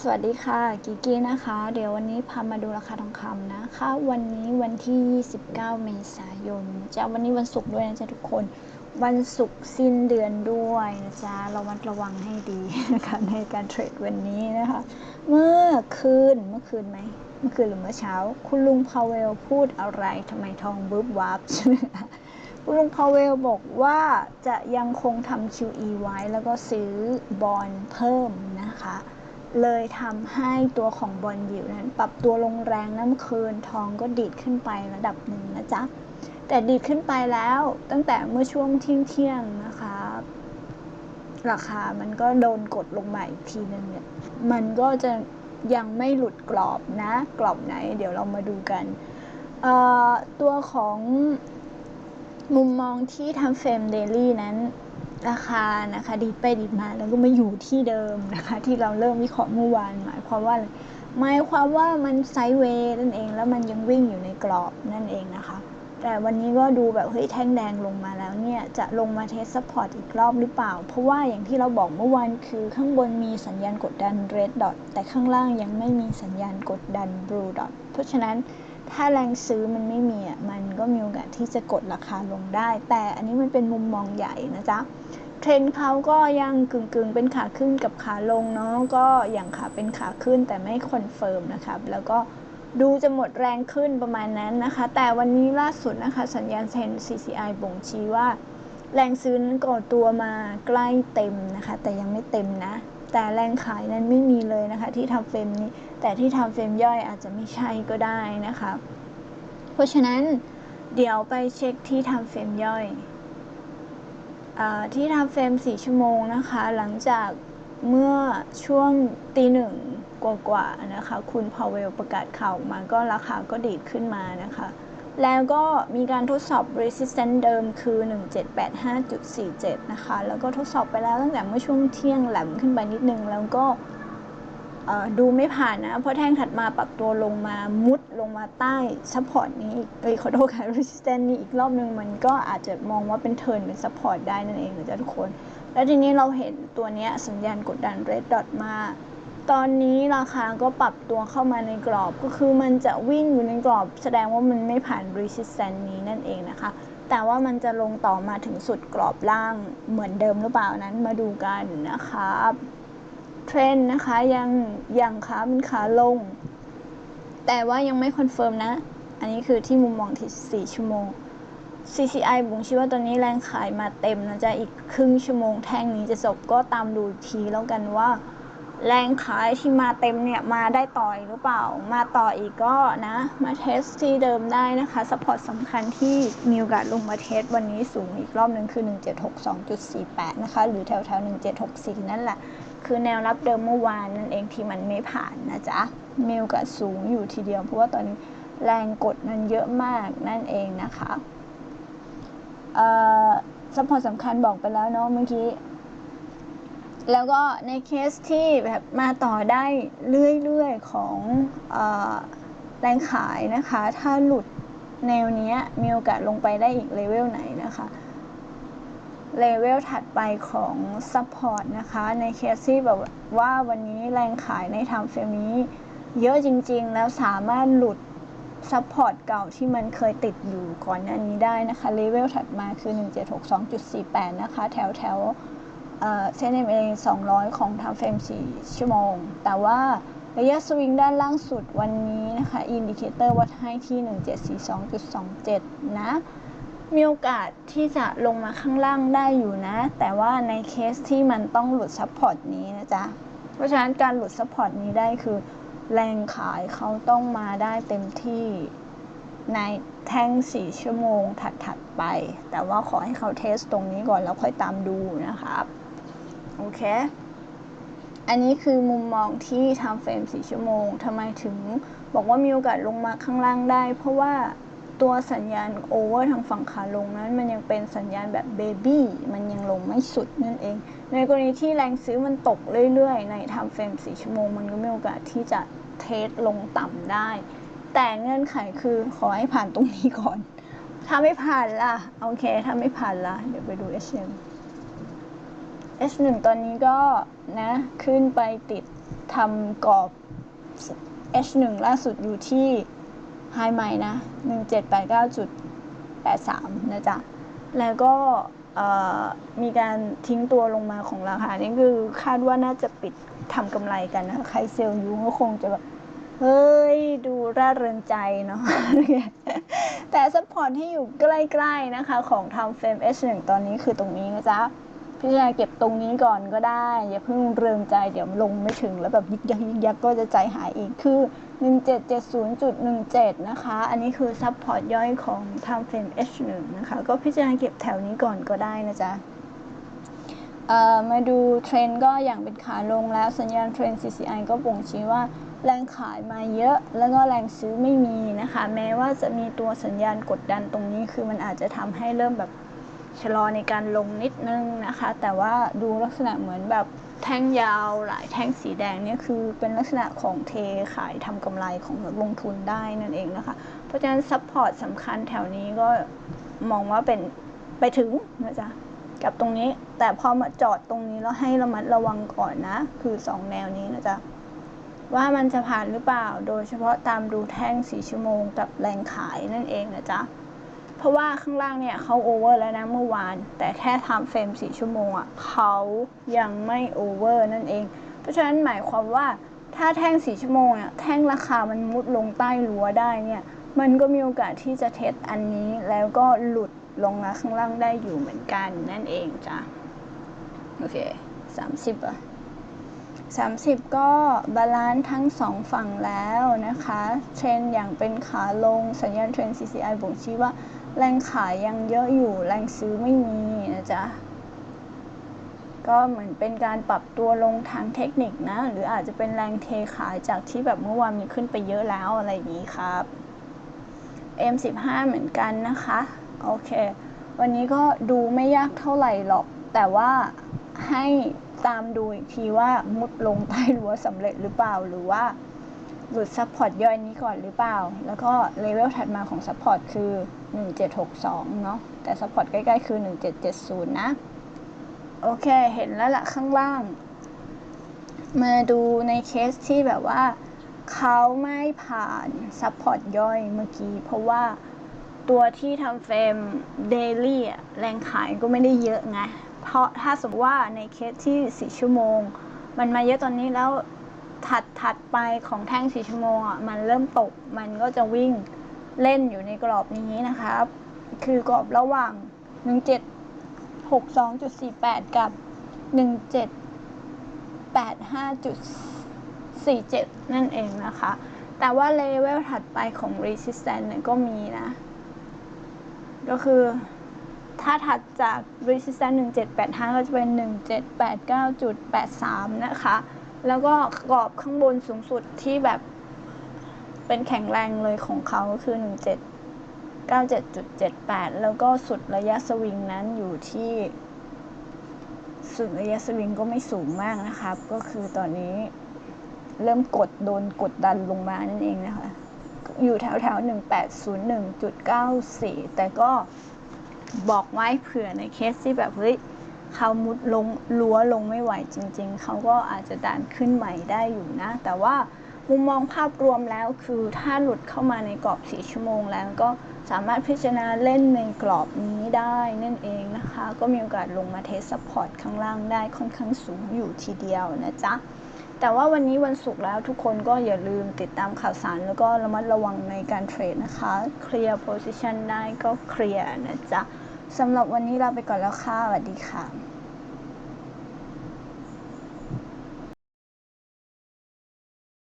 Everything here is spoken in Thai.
สวัสดีค่ะกิกี้นะคะ เดี๋ยววันนี้พามาดูราคาทองคำนะคะ วันนี้วันที่ 29 เมษายนจะวันนี้วันศุกร์ด้วยนะจ๊ะทุกคน วันศุกร์สิ้นเดือนด้วยนะจ๊ะเรามัดระวังให้ดีนะคะในการเทรดวันนี้นะคะ เมื่อคืนเมื่อคืนไหมเมื่อคืนหรือเมื่อเช้า คุณลุงพาวเวลพูดอะไรทำไมทองบึ้บวับใช่ไหมคะคุณลุงพาวเวลบอกว่าจะยังคงทำ QE ไว้แล้วก็ซื้อบอลเพิ่มนะคะ เลยทำให้ตัวของบอลยิวนั้น ปรับตัวลงแรงน้ำคืนทองก็ดีดขึ้นไประดับหนึ่งนะจ๊ะ แต่ดีดขึ้นไปแล้วตั้งแต่เมื่อช่วงเที่ยงเที่ยงๆนะคะ ราคามันก็โดนกดลงมาอีกทีนึงเนี่ย มันก็จะยังไม่หลุดกรอบนะ กรอบไหน เดี๋ยวเรามาดูกันตัวของมุมมองที่ทำเฟรมเดลี่นั้น ราคานะคะดีดไปดีดมาแล้วก็มาอยู่ที่เดิมนะคะ ที่เราเริ่มวิเคราะห์เมื่อวานหมายความว่าหมายความว่ามันไซด์เวย์นั่นเองแล้วมันยังวิ่งอยู่ในกรอบนั่นเองนะคะ แต่วันนี้ก็ดูแบบเฮ้ยแท่งแดงลงมาแล้วเนี่ย จะลงมาเทสซัพพอร์ตอีกรอบหรือเปล่า เพราะว่าอย่างที่เราบอกเมื่อวานคือข้างบนมีสัญญาณกดดัน red dot แต่ข้างล่างยังไม่มีสัญญาณกดดัน blue dot เพราะฉะนั้นถ้าแรงซื้อมันไม่มีอะมันก็มีโอกาสที่จะกดราคาลงได้ แต่อันนี้มันเป็นมุมมองใหญ่นะจ๊ะ เทรนด์เขาก็ยังกึ่งๆ เป็นขาขึ้นกับขาลงเนาะก็อย่างขาเป็นขาขึ้นแต่ไม่คอนเฟิร์มนะครับ แล้วก็ดูจะหมดแรงขึ้นประมาณนั้นนะคะ แต่วันนี้ล่าสุดนะคะ สัญญาณเทรน CCI บ่งชี้ว่า แรงซื้อนั้นก่อตัวมาใกล้เต็มนะคะ แต่ยังไม่เต็มนะ แต่แรงขายนั้นไม่มีเลยนะคะ ที่ทำเฟรมนี้ แต่ที่ทำเฟรมย่อยอาจจะไม่ใช่ก็ได้นะคะ เพราะฉะนั้นเดี๋ยวไปเช็คที่ทำเฟรมย่อย ที่ทำเฟรม 4 ชั่วโมงนะคะ หลังจากเมื่อช่วงตีหนึ่งกว่าๆนะคะ คุณพาวเวลประกาศข่าวมาก็ราคาก็ดีดขึ้นมานะคะ แล้วก็มีการทดสอบ resistance เดิมคือ 1785.47 นะคะ แล้วก็ทดสอบไปแล้วตั้งแต่เมื่อช่วงเที่ยงแหลมขึ้นไปนิดนึง แล้วก็ ดูไม่ผ่านนะ เพราะแท่งถัดมาปรับตัวลงมามุดลงมาใต้ซัพพอร์ตนี้อีกเอ้ยขอโทษค่ะ resistance นี้อีกรอบนึงมันก็อาจจะมองว่าเป็นเทิร์นเป็นซัพพอร์ตได้นั่นเองนะจ๊ะทุกคน แล้วทีนี้เราเห็นตัวนี้สัญญาณกดดัน red dot มา ตอนนี้ราคาก็ปรับตัวเข้ามาในกรอบก็คือมันจะวิ่งอยู่ในกรอบ แสดงว่ามันไม่ผ่าน resistance นี้นั่นเองนะคะแต่ว่ามันจะลงต่อมาถึงสุดกรอบล่างเหมือนเดิมหรือเปล่านั้นมาดูกันนะคะ เทรนนะคะยังยังขาเป็นขาลง แต่ว่ายังไม่คอนเฟิร์มนะ อันนี้คือที่มุมมองที่4ชั่วโมง CCI บ่งชี้ว่าตอนนี้แรงขายมาเต็มนะจ๊ะอีกครึ่งชั่วโมงแท่งนี้จะจบก็ตามดูทีแล้วกันว่า แรงขายที่มาเต็มเนี่ยมาได้ต่อยหรือเปล่า มาต่ออีกก็นะ มาเทสที่เดิมได้นะคะสปอร์ตสำคัญที่มีโอกาสลงมาเทสวันนี้สูงอีกรอบหนึ่งคือ 1762.48 นะคะ หรือแถวแถว1764 นั่นแหละ คือแนวรับเดิมเมื่อวานนั่นเองที่มันไม่ผ่านนะจ๊ะมีโอกาสสูงอยู่ทีเดียว เพราะว่าตอนนี้แรงกดมันเยอะมากนั่นเองนะคะเอ่อซัพพอร์ตสำคัญบอกไปแล้วเนาะเมื่อกี้ แล้วก็ในเคสที่แบบมาต่อได้เรื่อยๆของอแรงขายนะคะ ถ้าหลุดแนวนี้มีโอกาสลงไปได้อีกเลเวลไหนนะคะเลเวลถัดไปของซัพพอร์ตนะคะ ในเคสที่แบบว่าวันนี้แรงขายในทางเฟรมนี้ เยอะจริงๆ แล้วสามารถหลุดซัพพอร์ตเก่าที่มันเคยติดอยู่ก่อนหน้านี้ได้นะคะเลเวลถัดมาคือ 1762.48 นะคะ แถวแถว เส้น MA 200ของทาเฟรม4ชั่วโมง แต่ว่าระยะสวิงด้านล่างสุดวันนี้นะคะ อินดิเคเตอร์วัดให้ที่ 1742.27 นะ มีโอกาสที่จะลงมาข้างล่างได้อยู่นะ แต่ว่าในเคสที่มันต้องหลุดซัพพอร์ตนี้นะจ๊ะ เพราะฉะนั้นการหลุดซัพพอร์ตนี้ได้คือ แรงขายเขาต้องมาได้เต็มที่ในแท่ง 4 ชั่วโมงถัด ๆ ไป แต่ว่าขอให้เขาเทสตรงนี้ก่อนแล้วค่อยตามดูนะครับ โอเค อันนี้คือมุมมองที่ทำเฟรม4ชั่วโมงทำไมถึงบอกว่ามีโอกาสลงมาข้างล่างได้ เพราะว่าตัวสัญญาณโอเวอร์ทางฝั่งขาลงนั้น มันยังเป็นสัญญาณแบบเบบี้มันยังลงไม่สุดนั่นเอง ในกรณีที่แรงซื้อมันตกเรื่อยๆ ในทำเฟรม4ชั่วโมง มันก็มีโอกาสที่จะเทสลงต่ำได้ แต่เงื่อนไขคือขอให้ผ่านตรงนี้ก่อน ถ้าไม่ผ่านล่ะ โอเค ถ้าไม่ผ่านล่ะ เดี๋ยวไปดู HM S1 ตอนนี้ก็นะขึ้นไปติดทำกรอบ H1 ล่าสุดอยู่ที่ไฮใหม่นะ 1789.83 นะจ๊ะ แล้วก็มีการทิ้งตัวลงมาของราคา นี่คือคาดว่าน่าจะปิดทำกำไรกันนะใครเซลล์อยู่ก็คงจะแบบ เฮ้ย ดูร่าเริงใจเนาะ แต่ซัพพอร์ตที่อยู่ใกล้ ๆ นะคะ ของทำเฟรม H1 ตอนนี้คือตรงนี้นะจ๊ะ พี่ชายเก็บตรงนี้ก่อนก็ได้ อย่าเพิ่งเริงใจเดี๋ยวลงไม่ถึงแล้วแบบยิกยักยิกยักก็จะใจหายอีกคือ 1770.17 นะคะ อันนี้คือซัพพอร์ตย่อยของทำเฟรม H1 นะคะ ก็พิจารณาเก็บแถวนี้ก่อนก็ได้นะจ๊ะมาดูเทรนด์ก็อย่างเป็นขาลงแล้วสัญญาณเทรนด์ CCI ก็บ่งชี้ว่าแรงขายมาเยอะแล้วก็แรงซื้อไม่มีนะคะ แม้ว่าจะมีตัวสัญญาณกดดันตรงนี้คือมันอาจจะทำให้เริ่มแบบ ชะลอในการลงนิดนึงนะคะ แต่ว่าดูลักษณะเหมือนแบบแท่งยาวหลายแท่งสีแดงเนี่ยคือเป็นลักษณะของเทขายทำกำไรของนักลงทุนได้นั่นเองนะคะ เพราะฉะนั้นซัพพอร์ตสำคัญแถวนี้ก็มองว่าเป็นไปถึงนะจ๊ะกับตรงนี้แต่พอมาจอดตรงนี้แล้วให้ระมัดระวังก่อนนะ คือ 2 แนวนี้นะจ๊ะว่ามันจะผ่านหรือเปล่า โดยเฉพาะตามดูแท่งสีชั่วโมงกับแรงขายนั่นเองนะจ๊ะ เพราะว่าข้างล่างเนี่ยเขาโอเวอร์แล้วนะเมื่อวาน แต่แค่ทำเฟรมสีชั่วโมงอะเขายังไม่โอเวอร์นั่นเอง เพราะฉะนั้นหมายความว่าถ้าแท่งสีชั่วโมงเนี่ยแท่งราคามันมุดลงใต้รั้วได้เนี่ย มันก็มีโอกาสที่จะเทสอันนี้แล้วก็หลุดลงมาข้างล่างได้อยู่เหมือนกันนั่นเองจ้ะโอเคสามสิบอะสามสิบก็บาลานซ์ทั้งสองฝั่งแล้วนะคะ เทรนอย่างเป็นขาลงสัญญาณเทรน CCI บ่งชี้ว่า แรงขายยังเยอะอยู่ แรงซื้อไม่มีนะจ๊ะ ก็เหมือนเป็นการปรับตัวลงทางเทคนิคนะ หรืออาจจะเป็นแรงเทขายจากที่แบบเมื่อวานมีขึ้นไปเยอะแล้วอะไรอย่างนี้ครับ M15 เหมือนกันนะคะ โอเค วันนี้ก็ดูไม่ยากเท่าไหร่หรอก แต่ว่าให้ตามดูอีกทีว่ามุดลงใต้รั้วสำเร็จหรือเปล่าหรือว่า หลุดซัพพอร์ตย่อยนี้ก่อนหรือเปล่า แล้วก็เลเวลถัดมาของซัพพอร์ตคือ 1762 เนาะ แต่ซัพพอร์ตใกล้ๆคือ 1770 นะ โอเค เห็นแล้วละข้างล่าง มาดูในเคสที่แบบว่าเขาไม่ผ่านซัพพอร์ตย่อยเมื่อกี้ เพราะว่าตัวที่ทำเฟรมเดลี่แรงขายก็ไม่ได้เยอะไง เพราะถ้าสมมติว่าในเคสที่ 4 ชั่วโมง มันมาเยอะตอนนี้แล้ว ถัดถัดไปของแท่ง4ชั่วโมงอะมันเริ่มตกมันก็จะวิ่งเล่นอยู่ในกรอบนี้นะครับ คือกรอบระหว่าง 1762.48 กับ 1785.47 นั่นเองนะคะ แต่ว่าเลเวลถัดไปของ resistance เนี่ยก็มีนะ ก็คือถ้าถัดจาก resistance 1785 ก็จะเป็น 1789.83 นะคะ แล้วก็กรอบข้างบนสูงสุดที่แบบ เป็นแข็งแรงเลยของเขาคือ 1797.78 แล้วก็สุดระยะสวิงนั้นอยู่ที่ สุดระยะสวิงก็ไม่สูงมากนะครับ ก็คือตอนนี้เริ่มกดโดนกดดันลงมานั่นเองนะคะ อยู่แถวแถวหนึ่งแปดศูนย์หนึ่งจุดเก้าสี่แต่ก็บอกไว้เผื่อในเคสที่แบบเฮ้ย เขามุดลงรั้วลงไม่ไหวจริง ๆ เขาก็อาจจะดันขึ้นใหม่ได้อยู่นะ แต่ว่ามุมมองภาพรวมแล้วคือถ้าหลุดเข้ามาในกรอบ 4 ชั่วโมงแล้วก็สามารถพิจารณาเล่นในกรอบนี้ได้นั่นเองนะคะ ก็มีโอกาสลงมาเทสซัพพอร์ตข้างล่างได้ค่อนข้างสูงอยู่ทีเดียวนะจ๊ะ แต่ว่าวันนี้วันศุกร์แล้วทุกคนก็อย่าลืมติดตามข่าวสาร แล้วก็ระมัดระวังในการเทรดนะคะ เคลียร์โพซิชันได้ก็เคลียร์นะจ๊ะ สำหรับวันนี้ลาไปก่อนแล้วค่ะสวัสดีค่ะ